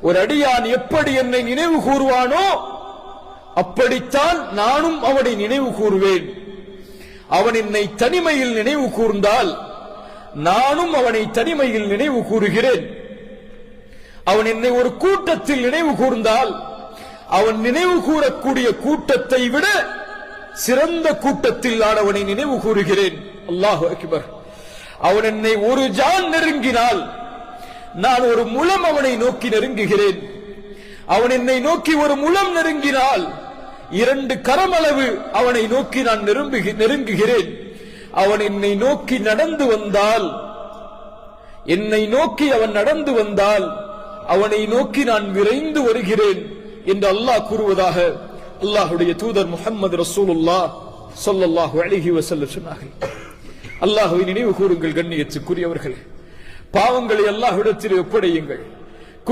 ஒரு அடியான் எப்படி என்னை நினைவு கூறுவானோ அப்படித்தான் நானும் அவனை நினைவு கூறுவேன். அவன் என்னை தனிமையில் நினைவு கூர்ந்தால் நானும் அவனை தனிமையில் நினைவு கூறுகிறேன். அவன் என்னை ஒரு கூட்டத்தில் நினைவு கூர்ந்தால் அவன் நினைவு கூறக்கூடிய கூட்டத்தை விட சிறந்த கூட்டத்தில் நான் அவனை நினைவு கூறுகிறேன். அல்லாஹு அக்பர். அவன் என்னை ஒரு ஜான் நெருங்கினால் நான் ஒரு முலம் அவனை நோக்கி நெருங்குகிறேன். அவன் என்னை நோக்கி ஒரு முலம் நெருங்கினால் இரண்டு கரமளவு அவனை நோக்கி நான் நெருங்குகி- நெருங்குகிறேன். அவன் என்னை நோக்கி நடந்து வந்தால் என்னை நோக்கி அவன் நடந்து வந்தால் அவனை நோக்கி நான் விரைந்து வருகிறேன் என்று அல்லாஹ் கூறுவதாக அல்லாஹுடைய தூதர் முஹம்மது ரசூலுல்லா சொல்லல்லாஹு அழகி வசல்ல சொன்னார்கள். அல்லாஹ்வை நினைவு கூறுங்கள் கண்ணியத்துக்குரியவர்களே. பாவங்களை அல்லாஹ்விடத்தில் ஒப்படையுங்கள்.